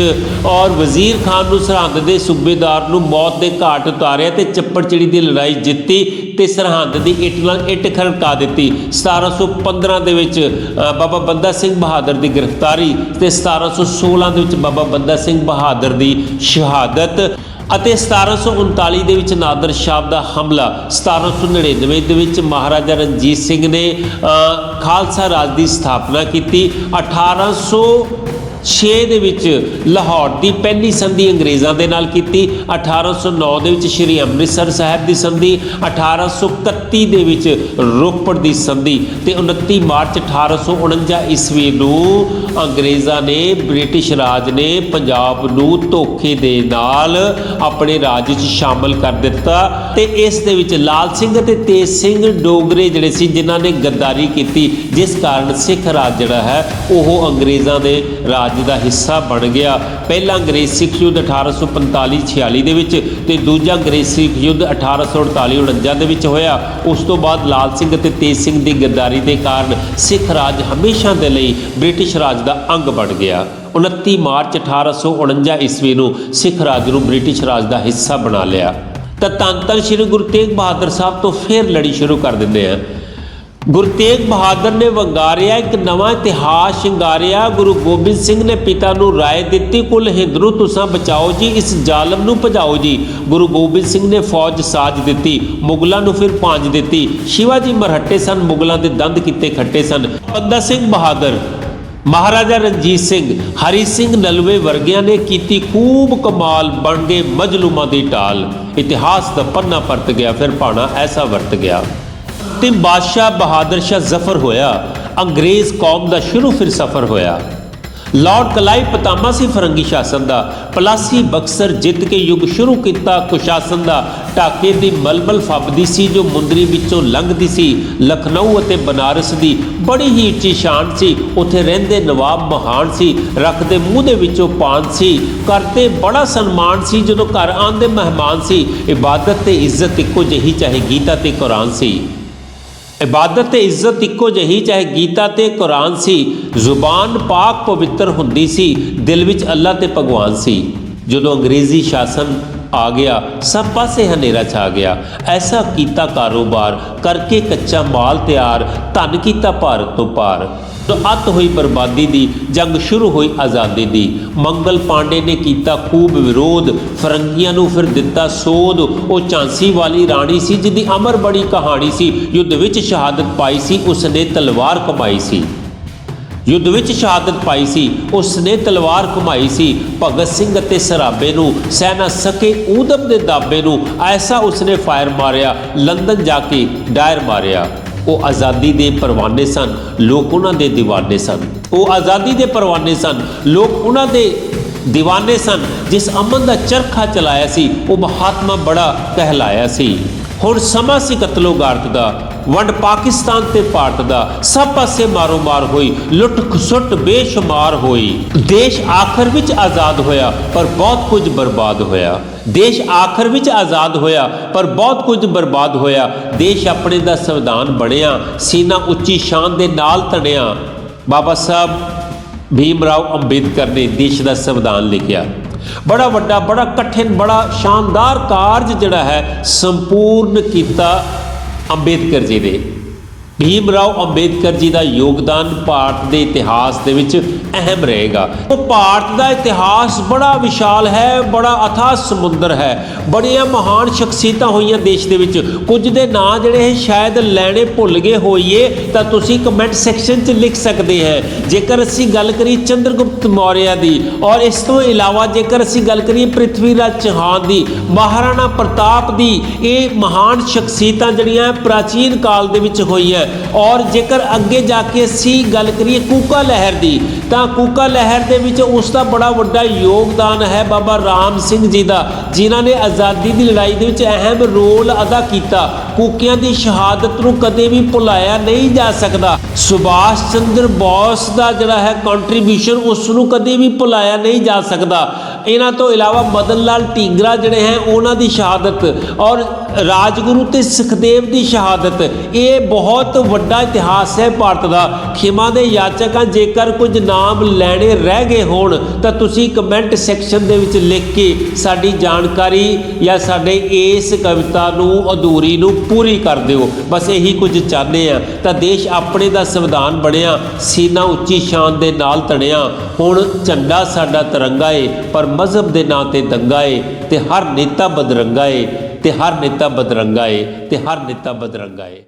ਔਰ ਵਜ਼ੀਰ ਖਾਨ ਨੂੰ ਸਰਹੰਦ ਦੇ ਸੂਬੇਦਾਰ ਨੂੰ ਮੌਤ ਦੇ ਘਾਟ ਉਤਾਰਿਆ ਤੇ ਚੱਪੜਚਿੜੀ ਦੀ ਲੜਾਈ ਜਿੱਤੀ ਤੇ ਸਰਹੰਦ ਦੀ ਇੱਟ ਨਾਲ ਇੱਟ ਖੜਕਾ ਦਿੱਤੀ। 1715 ਦੇ ਵਿੱਚ ਬਾਬਾ ਬੰਦਾ ਸਿੰਘ ਬਹਾਦਰ ਦੀ ਗ੍ਰਿਫਤਾਰੀ ਤੇ 1716 ਦੇ ਵਿੱਚ ਬਾਬਾ ਬੰਦਾ ਸਿੰਘ ਬਹਾਦਰ ਦੀ ਸ਼ਹਾਦਤ। ਅਤੇ 1739 ਦੇ ਵਿੱਚ ਨਾਦਰ ਸ਼ਾਹ ਦਾ ਹਮਲਾ 1799 ਦੇ ਵਿੱਚ ਮਹਾਰਾਜਾ ਰਣਜੀਤ ਸਿੰਘ ਨੇ ਖਾਲਸਾ ਰਾਜ ਦੀ ਸਥਾਪਨਾ ਕੀਤੀ 1806 ਦੇ ਵਿੱਚ ਲਾਹੌਰ ਦੀ ਪਹਿਲੀ ਸੰਧੀ ਅੰਗਰੇਜ਼ਾਂ ਦੇ ਨਾਲ ਕੀਤੀ 1809 ਦੇ ਵਿੱਚ ਸ਼੍ਰੀ ਅੰਮ੍ਰਿਤਸਰ ਸਾਹਿਬ ਦੀ ਸੰਧੀ 1831 ਦੇ ਵਿੱਚ ਰੋਪੜ ਦੀ ਸੰਧੀ ਤੇ 29 ਮਾਰਚ 1849 ਈਸਵੀ ਨੂੰ ਅੰਗਰੇਜ਼ਾਂ ਨੇ, ਬ੍ਰਿਟਿਸ਼ ਰਾਜ ਨੇ ਪੰਜਾਬ ਨੂੰ ਧੋਖੇ ਦੇ ਨਾਲ ਆਪਣੇ ਰਾਜ ਵਿੱਚ ਸ਼ਾਮਲ ਕਰ ਦਿੱਤਾ ਤੇ ਇਸ ਦੇ ਵਿੱਚ ਲਾਲ ਸਿੰਘ ਅਤੇ ਤੇਜ ਸਿੰਘ ਡੋਗਰੇ ਜਿਹੜੇ ਸੀ, ਜਿਨ੍ਹਾਂ ਨੇ ਗੱਦਾਰੀ ਕੀਤੀ, ਜਿਸ ਕਾਰਨ ਸਿੱਖ ਰਾਜ ਜਿਹੜਾ ਹੈ, ਉਹ ਅੰਗਰੇਜ਼ਾਂ ਦੇ ਰਾਜ ਦਾ ਹਿੱਸਾ ਬਣ ਗਿਆ। ਪਹਿਲਾ ਅੰਗਰੇਜ਼ ਸਿੱਖ ਯੁੱਧ 1845-46 ਦੇ ਵਿੱਚ ਤੇ ਦੂਜਾ ਅੰਗਰੇਜ਼ ਸਿੱਖ ਯੁੱਧ 1848-49 ਦੇ ਵਿੱਚ ਹੋਇਆ। ਉਸ ਤੋਂ ਬਾਅਦ ਲਾਲ ਸਿੰਘ ਅਤੇ ਤੇਜ ਸਿੰਘ ਦੀ ਗੱਦਾਰੀ ਦੇ ਕਾਰਨ ਸਿੱਖ ਰਾਜ ਹਮੇਸ਼ਾ ਦੇ ਲਈ ਬ੍ਰਿਟਿਸ਼ ਰਾਜ ਦਾ ਅੰਗ ਬਣ ਗਿਆ। 29 ਮਾਰਚ 1849 ਈਸਵੀ ਨੂੰ ਸਿੱਖ ਰਾਜ ਨੂੰ ਬ੍ਰਿਟਿਸ਼ ਰਾਜ ਦਾ ਹਿੱਸਾ ਬਣਾ ਲਿਆ। ਤਾਂ ਧੰਨ ਧੰਨ ਸ੍ਰੀ ਗੁਰੂ ਤੇਗ ਬਹਾਦਰ ਸਾਹਿਬ ਤੋਂ ਫਿਰ ਲੜੀ ਸ਼ੁਰੂ ਕਰ ਦਿੰਦੇ ਆ। ਗੁਰੂ ਤੇਗ ਬਹਾਦਰ ਨੇ ਵੰਗਾਰਿਆ, ਇੱਕ ਨਵਾਂ ਇਤਿਹਾਸ ਸ਼ਿੰਗਾਰਿਆ। ਗੁਰੂ ਗੋਬਿੰਦ ਸਿੰਘ ਨੇ ਪਿਤਾ ਨੂੰ ਰਾਏ ਦਿੱਤੀ, ਕੁਲ ਹਿੰਦ ਨੂੰ ਤੁਸਾਂ ਬਚਾਓ ਜੀ, ਇਸ ਜ਼ਾਲਮ ਨੂੰ ਭਜਾਓ ਜੀ। ਗੁਰੂ ਗੋਬਿੰਦ ਸਿੰਘ ਨੇ ਫੌਜ ਸਾਜ ਦਿੱਤੀ, ਮੁਗਲਾਂ ਨੂੰ ਫਿਰ ਭਾਂਜ ਦਿੱਤੀ। ਸ਼ਿਵਾਜੀ ਮਰਹੱਟੇ ਸਨ, ਮੁਗਲਾਂ ਦੇ ਦੰਦ ਕੀਤੇ ਖੱਟੇ ਸਨ। ਬੰਦਾ ਸਿੰਘ ਬਹਾਦਰ, ਮਹਾਰਾਜਾ ਰਣਜੀਤ ਸਿੰਘ, ਹਰੀ ਸਿੰਘ ਨਲਵੇ ਵਰਗਿਆਂ ਨੇ ਕੀਤੀ ਖੂਬ ਕਮਾਲ ਬਣ ਗਏ ਮਜਲੂਮਾਂ ਦੀ ਟਾਲ ਇਤਿਹਾਸ ਦਾ ਪੰਨਾ ਪਰਤ ਗਿਆ, ਫਿਰ ਭਾਣਾ ਐਸਾ ਵਰਤ ਗਿਆ। ਅੰਤਿਮ ਬਾਦਸ਼ਾਹ ਬਹਾਦਰ ਸ਼ਾਹ ਜ਼ਫਰ ਹੋਇਆ। ਅੰਗਰੇਜ਼ ਕੌਮ ਦਾ ਸ਼ੁਰੂ ਫਿਰ ਸਫਰ ਹੋਇਆ। ਲਾਰਡ ਕਲਾਈ ਪਤਾਮਾ ਸੀ ਫਰੰਗੀ ਸ਼ਾਸਨ ਦਾ। ਪਲਾਸੀ ਬਕਸਰ ਜਿੱਤ ਕੇ ਯੁੱਗ ਸ਼ੁਰੂ ਕੀਤਾ, ਕੁਸ਼ਾਸਨ ਦਾ ਢਾਕੇ ਦੀ ਮਲਮਲ ਫੱਬਦੀ ਸੀ, ਜੋ ਮੁੰਦਰੀ ਵਿੱਚੋਂ ਲੰਘਦੀ ਸੀ। ਲਖਨਊ ਅਤੇ ਬਨਾਰਸ ਦੀ ਬੜੀ ਹੀ ਉੱਚੀ ਸ਼ਾਨ ਸੀ। ਉੱਥੇ ਰਹਿੰਦੇ ਨਵਾਬ ਮਹਾਨ ਸੀ, ਰੱਖਦੇ ਮੂੰਹ ਦੇ ਵਿੱਚੋਂ ਪਾਨ ਸੀ। ਕਰਦੇ ਬੜਾ ਸਨਮਾਨ ਸੀ, ਜਦੋਂ ਘਰ ਆਉਂਦੇ ਮਹਿਮਾਨ ਸੀ। ਇਬਾਦਤ ਤੇ ਇੱਜ਼ਤ ਇੱਕੋ ਜਿਹੀ ਚਾਹੇ ਗੀਤਾ ਤੇ ਕੁਰਾਨ ਸੀ। ਇਬਾਦਤ ਤੇ ਇੱਜ਼ਤ ਇੱਕੋ ਜਿਹੀ, ਚਾਹੇ ਗੀਤਾ ਤੇ ਕੁਰਾਨ ਸੀ, ਜ਼ੁਬਾਨ ਪਾਕ ਪਵਿੱਤਰ ਹੁੰਦੀ ਸੀ, ਦਿਲ ਵਿੱਚ ਅੱਲਾ ਤੇ ਭਗਵਾਨ ਸੀ। ਜਦੋਂ ਅੰਗਰੇਜ਼ੀ ਸ਼ਾਸਨ ਆ ਗਿਆ, ਸਭ ਪਾਸੇ ਹਨੇਰਾ ਛਾ ਗਿਆ। ਐਸਾ ਕੀਤਾ ਕਾਰੋਬਾਰ ਕਰਕੇ ਕੱਚਾ ਮਾਲ ਤਿਆਰ, ਧਨ ਕੀਤਾ ਭਾਰਤ ਤੋਂ ਪਾਰ। ਅੱਤ ਹੋਈ ਬਰਬਾਦੀ ਦੀ, ਜੰਗ ਸ਼ੁਰੂ ਹੋਈ ਆਜ਼ਾਦੀ ਦੀ। ਮੰਗਲ ਪਾਂਡੇ ਨੇ ਕੀਤਾ ਖੂਬ ਵਿਰੋਧ, ਫਰੰਗੀਆਂ ਨੂੰ ਫਿਰ ਦਿੱਤਾ ਸੋਧ। ਉਹ ਝਾਂਸੀ ਵਾਲੀ ਰਾਣੀ ਸੀ, ਜਿਹਦੀ ਅਮਰ ਬੜੀ ਕਹਾਣੀ ਸੀ। ਯੁੱਧ ਵਿੱਚ ਸ਼ਹਾਦਤ ਪਾਈ ਸੀ, ਉਸਨੇ ਤਲਵਾਰ ਕਮਾਈ ਸੀ। ਯੁੱਧ ਵਿੱਚ ਸ਼ਹਾਦਤ ਪਾਈ ਸੀ, ਉਸਨੇ ਤਲਵਾਰ ਘੁਮਾਈ ਸੀ। ਭਗਤ ਸਿੰਘ ਅਤੇ ਸਰਾਬੇ ਨੂੰ ਸਹਿ ਨਾ ਸਕੇ ਊਦਮ ਦੇ ਦਾਬੇ ਨੂੰ, ਐਸਾ ਉਸਨੇ ਫਾਇਰ ਮਾਰਿਆ ਲੰਡਨ ਜਾ ਕੇ ਡਾਇਰ ਮਾਰਿਆ। ਉਹ ਆਜ਼ਾਦੀ ਦੇ ਪਰਵਾਨੇ ਸਨ, ਲੋਕ ਉਹਨਾਂ ਦੇ دیਵਾਨੇ ਸਨ। ਉਹ ਆਜ਼ਾਦੀ ਦੇ ਪਰਵਾਨੇ ਸਨ, ਲੋਕ ਉਹਨਾਂ ਦੇ دیਵਾਨੇ ਸਨ, ਜਿਸ ਅਮਨ ਦਾ ਚਰਖਾ ਚਲਾਇਆ ਸੀ, ਉਹ ਮਹਾਤਮਾ ਬੜਾ ਕਹਿਲਾਇਆ ਸੀ। ਹੁਣ ਸਮਾਂ ਸੀ ਕਤਲੋ ਗਾਰਤ ਦਾ ਵੰਡ ਪਾਕਿਸਤਾਨ ਤੇ ਭਾਰਤ ਦਾ। ਸਭ ਪਾਸੇ ਮਾਰੋ ਮਾਰ ਹੋਈ, ਲੁੱਟ ਖਸੁੱਟ, ਬੇਸ਼ੁਮਾਰ ਹੋਈ। ਦੇਸ਼ ਆਖਰ ਵਿੱਚ ਆਜ਼ਾਦ ਹੋਇਆ, ਪਰ ਬਹੁਤ ਕੁਝ ਬਰਬਾਦ ਹੋਇਆ। ਦੇਸ਼ ਆਖਰ ਵਿੱਚ ਆਜ਼ਾਦ ਹੋਇਆ, ਪਰ ਬਹੁਤ ਕੁਝ ਬਰਬਾਦ ਹੋਇਆ। ਦੇਸ਼ ਆਪਣੇ ਦਾ ਸੰਵਿਧਾਨ ਬਣਿਆ, ਸੀਨਾ ਉੱਚੀ ਸ਼ਾਨ ਦੇ ਨਾਲ ਤਣਿਆ। ਬਾਬਾ ਸਾਹਿਬ ਭੀਮ ਰਾਓ ਅੰਬੇਦਕਰ ਨੇ ਦੇਸ਼ ਦਾ ਸੰਵਿਧਾਨ ਲਿਖਿਆ। ਬੜਾ ਵੱਡਾ, ਬੜਾ ਕਠਿਨ, ਬੜਾ ਸ਼ਾਨਦਾਰ ਕਾਰਜ ਜਿਹੜਾ ਹੈ, ਸੰਪੂਰਨ ਕੀਤਾ ਅੰਬੇਦਕਰ ਜੀ ਦੇ ਭੀਮ ਰਾਓ ਅੰਬੇਦਕਰ ਜੀ ਦਾ ਯੋਗਦਾਨ ਭਾਰਤ ਦੇ ਇਤਿਹਾਸ ਦੇ ਵਿੱਚ ਅਹਿਮ ਰਹੇਗਾ। ਉਹ ਭਾਰਤ ਦਾ ਇਤਿਹਾਸ ਬੜਾ ਵਿਸ਼ਾਲ ਹੈ, ਬੜਾ ਅਥਾ ਸਮੁੰਦਰ ਹੈ। ਬੜੀਆਂ ਮਹਾਨ ਸ਼ਖਸੀਅਤਾਂ ਹੋਈਆਂ ਦੇਸ਼ ਦੇ ਵਿੱਚ। ਕੁਝ ਦੇ ਨਾਂ ਜਿਹੜੇ ਇਹ ਸ਼ਾਇਦ ਲੈਣੇ ਭੁੱਲ ਗਏ ਹੋਈਏ, ਤਾਂ ਤੁਸੀਂ ਕਮੈਂਟ ਸੈਕਸ਼ਨ 'ਚ ਲਿਖ ਸਕਦੇ ਹੈ। ਜੇਕਰ ਅਸੀਂ ਗੱਲ ਕਰੀਏ ਚੰਦਰਗੁਪਤ ਮੌਰਿਆ ਦੀ, ਔਰ ਇਸ ਤੋਂ ਇਲਾਵਾ ਜੇਕਰ ਅਸੀਂ ਗੱਲ ਕਰੀਏ ਪ੍ਰਿਥਵੀ ਰਾਜ ਚੌਹਾਨ ਦੀ, ਮਹਾਰਾਣਾ ਪ੍ਰਤਾਪ ਦੀ, ਇਹ ਮਹਾਨ ਸ਼ਖਸੀਅਤਾਂ ਜਿਹੜੀਆਂ ਪ੍ਰਾਚੀਨ ਕਾਲ ਦੇ ਵਿੱਚ ਹੋਈਆਂ ਔਰ ਜੇਕਰ ਅੱਗੇ ਜਾ ਕੇ ਅਸੀਂ ਗੱਲ ਕਰੀਏ ਕੂਕਾ ਲਹਿਰ ਦੀ, ਤਾਂ ਕੂਕਾ ਲਹਿਰ ਦੇ ਵਿੱਚ ਉਸ ਦਾ ਬੜਾ ਵੱਡਾ ਯੋਗਦਾਨ ਹੈ ਬਾਬਾ ਰਾਮ ਸਿੰਘ ਜੀ ਦਾ, ਜਿਨ੍ਹਾਂ ਨੇ ਆਜ਼ਾਦੀ ਦੀ ਲੜਾਈ ਦੇ ਵਿੱਚ ਅਹਿਮ ਰੋਲ ਅਦਾ ਕੀਤਾ। ਕੂਕਿਆਂ ਦੀ ਸ਼ਹਾਦਤ ਨੂੰ ਕਦੇ ਵੀ ਭੁਲਾਇਆ ਨਹੀਂ ਜਾ ਸਕਦਾ। ਸੁਭਾਸ਼ ਚੰਦਰ ਬੋਸ ਦਾ ਜਿਹੜਾ ਹੈ ਕੰਟਰੀਬਿਊਸ਼ਨ ਉਸ ਨੂੰ ਕਦੇ ਵੀ ਭੁਲਾਇਆ ਨਹੀਂ ਜਾ ਸਕਦਾ। ਇਹਨਾਂ ਤੋਂ ਇਲਾਵਾ ਮਦਨ ਲਾਲ ਢੀਂਗਰਾ ਜਿਹੜੇ ਹੈ, ਉਹਨਾਂ ਦੀ ਸ਼ਹਾਦਤ ਔਰ ਰਾਜਗੁਰੂ ਤੇ ਸੁਖਦੇਵ ਦੀ ਸ਼ਹਾਦਤ। ਇਹ ਬਹੁਤ ਵੱਡਾ ਇਤਿਹਾਸ ਹੈ ਭਾਰਤ ਦਾ। ਖਿਮਾ ਦੇ ਯਾਚਕਾਂ ਜੇਕਰ ਕੁਝ ਨਾਮ ਲੈਣੇ ਰਹਿ ਗਏ ਹੋਣ, ਤਾਂ ਤੁਸੀਂ ਕਮੈਂਟ ਸੈਕਸ਼ਨ ਦੇ ਵਿੱਚ ਲਿਖ ਕੇ ਸਾਡੀ ਜਾਣਕਾਰੀ ਜਾਂ ਸਾਡੇ ਇਸ ਕਵਿਤਾ ਨੂੰ, ਅਧੂਰੀ ਨੂੰ ਪੂਰੀ ਕਰ ਦਿਓ। ਬਸ ਇਹੀ ਕੁਝ ਚਾਹੁੰਦੇ ਆ ਤਾਂ ਦੇਸ਼ ਆਪਣੇ ਦਾ ਸੰਵਿਧਾਨ ਬਣਿਆ, ਸੀਨਾ ਉੱਚੀ ਸ਼ਾਨ ਦੇ ਨਾਲ ਤਣਿਆ। ਹੁਣ ਝੰਡਾ ਸਾਡਾ ਤਿਰੰਗਾ ਏ, ਪਰ ਮਜ਼ਹਬ ਦੇ ਨਾਂ ਤੇ ਦੰਗਾ ਏ ਤੇ ਹਰ ਨੇਤਾ ਬਦਰੰਗਾ ਏ। ਤੇ ਹਰ ਨੇਤਾ ਬਦਰੰਗਾ ਏ ਤੇ ਹਰ ਨੇਤਾ ਬਦਰੰਗਾ ਏ।